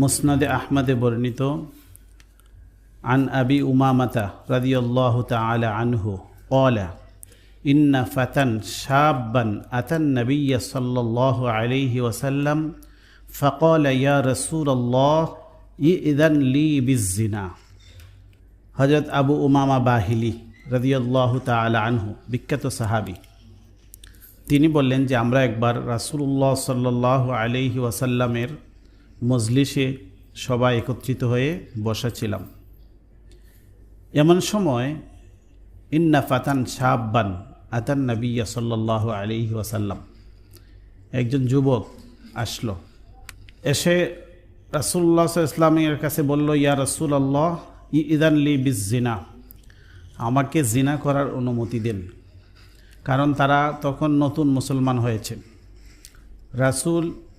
মুসনাদে আহমদে বর্ণিত عن أبي أمامة رضي الله تعالى عنه قال إن فتى شابا أتى النبي صلى الله عليه وسلم فقال يا رسول الله إذن لي بالزنا হজরত আবু উমামা বাহিলি রদিয়াল্লাহ তালা আনহু বিখ্যাত সাহাবি তিনি বললেন যে আমরা একবার রাসুল্লাহ সাল্লাহ আলহি ওয়াসাল্লামের মজলিসে সবাই একত্রিত হয়ে বসেছিলাম। এমন সময়, ইন্না ফাতান শাহবান আতান নবিয়া সাল্লাহ আলহি ওয়াসাল্লাম। একজন যুবক আসলো। এসে রাসুল্লাহ ইসলামের কাছে বলল, ইয়া রসুল আল্লাহ ইদান লি বিস জিনা আমাকে জিনা করার অনুমতি দেন, কারণ তারা তখন নতুন মুসলমান হয়েছে।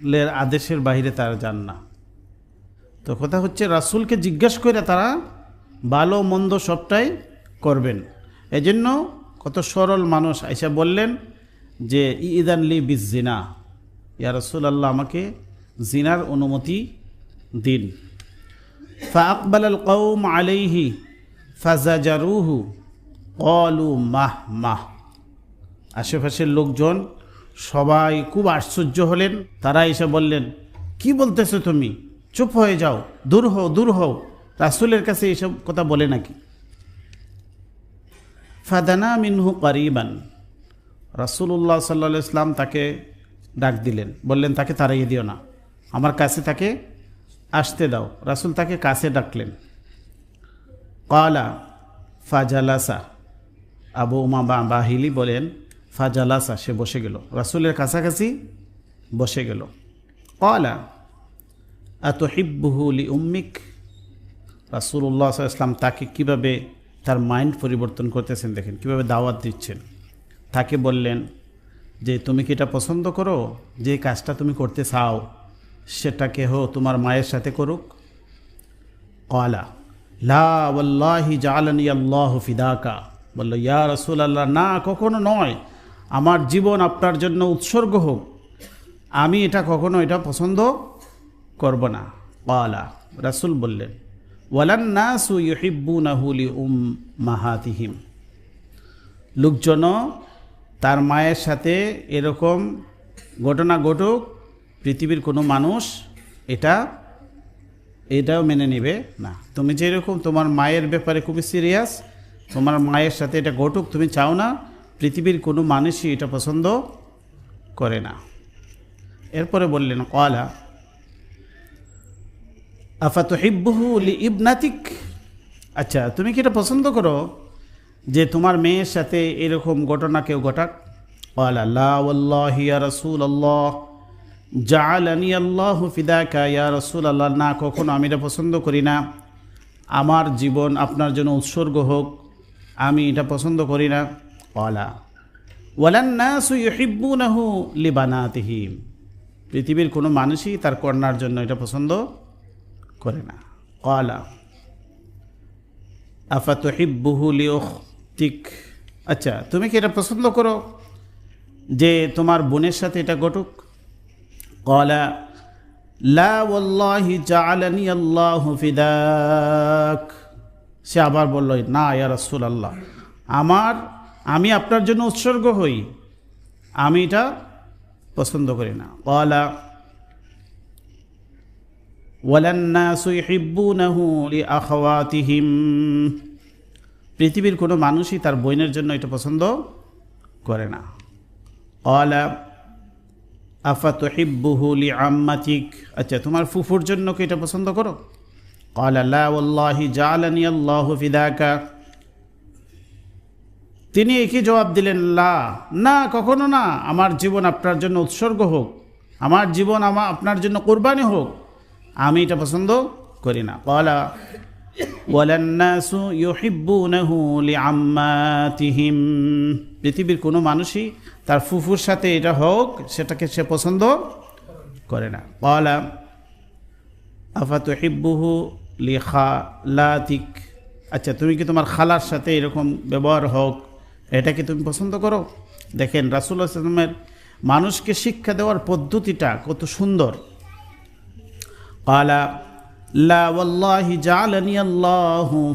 রাসুলের আদেশের বাহিরে তারা যান না। তো কথা হচ্ছে, রাসুলকে জিজ্ঞেস করে তারা ভালো মন্দ সবটাই করবেন। এজন্য কত সরল মানুষ আইসা বললেন যে ইদানলি বিজ জিনা ইয়া রসুল আল্লাহ আমাকে জিনার অনুমতি দিন। ফাকবাল আল কৌম আলাইহি ফাজাজারুহু। কলু মাহ মাহ। আশেপাশের লোকজন সবাই খুব আশ্চর্য হলেন। তারা এসে বললেন, কি বলতেছো তুমি? চুপ হয়ে যাও, দূর হও দূর হও। রাসুলের কাছে এসব কথা বলে নাকি? ফাদানা মিনহু কারিবান। রাসুল্লাহ সাল্লা ইসলাম তাকে ডাক দিলেন, বললেন, তাকে তাড়াইয়ে দিও না। আমার কাছে তাকে আসতে দাও। রাসুল তাকে কাছে ডাকলেন। কলা ফাজালাসা। আবু উমা বা বাহিলি বলেন ফাজালাসা সে বসে গেল। রাসুলের কাছাকাছি বসে গেল। কলা এত হিব্বুহুলি উম্মিক? রাসুল্লাহ ইসলাম তাকে কীভাবে তার মাইন্ড পরিবর্তন করতেছেন দেখেন, কীভাবে দাওয়াত দিচ্ছেন। তাকে বললেন যে, তুমি কি এটা পছন্দ করো? যে কাজটা তুমি করতে চাও, সেটা কেহ তোমার মায়ের সাথে করুক? কলা লাহি জালানি আল্লাহ ফিদাকা। বলল, ইয়া রসুল আল্লাহ না, কখনো নয়। আমার জীবন আপনার জন্য উৎসর্গ হোক, আমি এটা কখনো এটা পছন্দ করব না। কলা রাসুল বললেন, ওয়ালান নাসু ইহিব্বু নাহুলি উম মাহাতিহিম লোকজন তার মায়ের সাথে এরকম ঘটনা ঘটুক, পৃথিবীর কোনো মানুষ এটা, এটাও মেনে নেবে না। তুমি যেরকম তোমার মায়ের ব্যাপারে খুবই সিরিয়াস, তোমার মায়ের সাথে এটা ঘটুক, তুমি চাও না পৃথিবীর কোনো মানুষই এটা পছন্দ করে না। এরপরে বললেন কলা আফা তো হিব্বহু লি ইবনাতিক আচ্ছা তুমি কি এটা পছন্দ করো যে তোমার মেয়ের সাথে এরকম ঘটনা কেউ ঘটাক? না, কখনো আমি এটা পছন্দ করি না। আমার জীবন আপনার জন্য উৎসর্গ হোক, আমি এটা পছন্দ করি না। অলা ওয়ালান্নাসু ইহিব্বুনাহু লিবানাতিহিম পৃথিবীর কোনো মানুষই তার কন্যার জন্য এটা পছন্দ করে না। কলা আফা তহিব্বুহু লিওখতিক আচ্ছা তুমি কি এটা পছন্দ করো যে তোমার বোনের সাথে এটা ঘটুক? কলা লা ওয়াল্লাহি জাআলানি আল্লাহু ফিদাক সে আবার বলল, না, ইয়া রাসূল আল্লাহ আমার আমি আপনার জন্য উৎসর্গ হই। আমি এটা পছন্দ করি না। কলা ওয়ালান্নাসু ইহিব্বুনাহু লিআখাওয়াতিহিম। পৃথিবীর কোনো মানুষই তার বোনের জন্য এটা পছন্দ করে না। কলা আফাতহিব্বুহু লিআম্মাতিক? আচ্ছা তোমার ফুফুর জন্য কি এটা পছন্দ করো? কলা লা ওয়াল্লাহি জালানি আল্লাহু ফিদাকা। তিনি একই জবাব দিলেন, লা। না, কখনো না। আমার জীবন আপনার জন্য উৎসর্গ হোক। আমার জীবন আমার আপনার জন্য কোরবানি হোক। আমি এটা পছন্দ করি না। কলা পৃথিবীর কোনো মানুষই তার ফুফুর সাথে এটা হোক, সেটাকে সে পছন্দ করে না। কলা আফা তুহিব্বুহু লিখালাতিক? আচ্ছা তুমি কি তোমার খালার সাথে এরকম ব্যবহার হোক? এটা কি তুমি পছন্দ করো? দেখেন রাসুল্লাহ ইসলামের মানুষকে শিক্ষা দেওয়ার পদ্ধতিটা কত সুন্দর।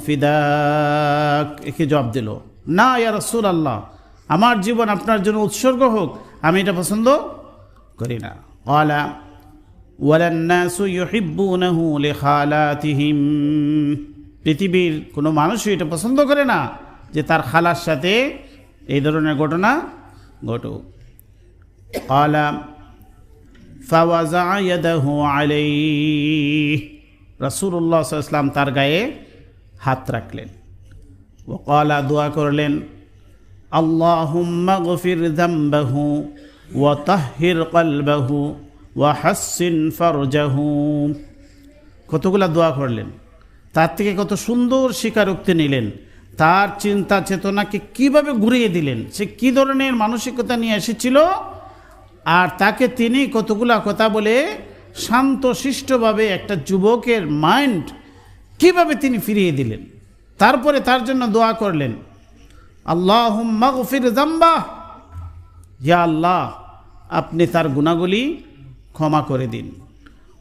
ফিদাক। একে জবাব দিল, না, ইয়া রাসুল আল্লাহ আমার জীবন আপনার জন্য উৎসর্গ হোক, আমি এটা পছন্দ করি না। ওয়ালা পৃথিবীর কোনো মানুষই এটা পছন্দ করে না যে তার খালার সাথে এই ধরনের ঘটনা ঘটু কালা ফাওয়াজা ইয়াদাহু তার গায়ে হাত রাখলেন। ও কলা, দোয়া করলেন, আল্লাহুম্মা ও তাহির ওয়া তাহহির কলবাহু ওয়া হাসিন ফারজাহু। কতগুলা দোয়া করলেন। তার থেকে কত সুন্দর স্বীকারোক্তি নিলেন। তার চিন্তা চেতনাকে কীভাবে ঘুরিয়ে দিলেন? সে কি ধরনের মানসিকতা নিয়ে এসেছিল? আর তাকে তিনি কতগুলা কথা বলে শান্ত, শিষ্টভাবে একটা যুবকের মাইন্ড কীভাবে তিনি ফিরিয়ে দিলেন? তারপরে তার জন্য দোয়া করলেন। আল্লাহ মাগফির জাম্বা ইয়া আল্লাহ, আপনি তার গুণাগুলি ক্ষমা করে দিন।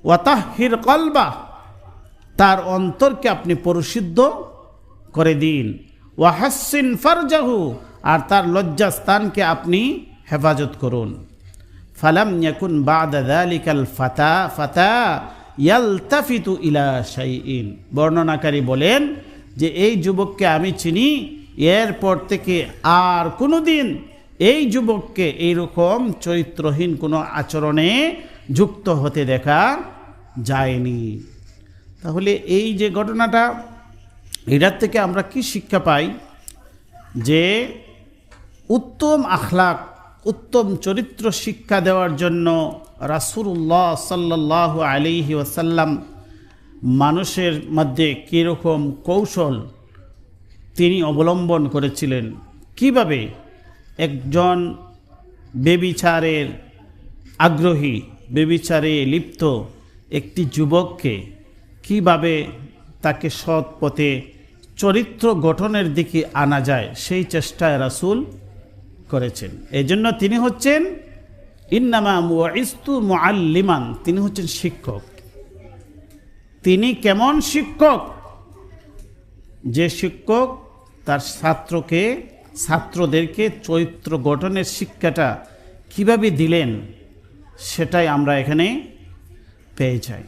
ওয়াতাহির কলবা, তার অন্তরকে আপনি পরিশুদ্ধ করে দিন। ওয়াহাসিন ফারজাহু, আর তার লজ্জাস্থানকে আপনি হেফাজত করুন। ফালাম ইয়াকুন বাদা যালিকাল ফাতা ফাতা ইয়ালতাফিতু ইলা শাইইন। বর্ণনাকারী বলেন যে এই যুবককে আমি চিনি, এরপর থেকে আর কোনো দিন এই যুবককে এইরকম চরিত্রহীন কোনো আচরণে যুক্ত হতে দেখা যায়নি। তাহলে এই যে ঘটনাটা এটার থেকে আমরা কি শিক্ষা পাই? যে উত্তম আখলাক, উত্তম চরিত্র শিক্ষা দেওয়ার জন্য রাসুল্লাহ সাল্লাহ আলিহি ওসাল্লাম মানুষের মধ্যে কীরকম কৌশল তিনি অবলম্বন করেছিলেন? কীভাবে একজন বেবিচারের আগ্রহী, বেবিচারে লিপ্ত একটি যুবককে কীভাবে তাকে সৎ পথে চরিত্র গঠনের দিকে আনা যায়, সেই চেষ্টায় রাসুল করেছেন। এই জন্য তিনি হচ্ছেন ইন্নামা মুআইস্তু মুআল্লিমান, তিনি হচ্ছেন শিক্ষক। তিনি কেমন শিক্ষক? যে শিক্ষক তার ছাত্রকে, ছাত্রদেরকে চরিত্র গঠনের শিক্ষাটা কীভাবে দিলেন, সেটাই আমরা এখানে পেয়ে যাই।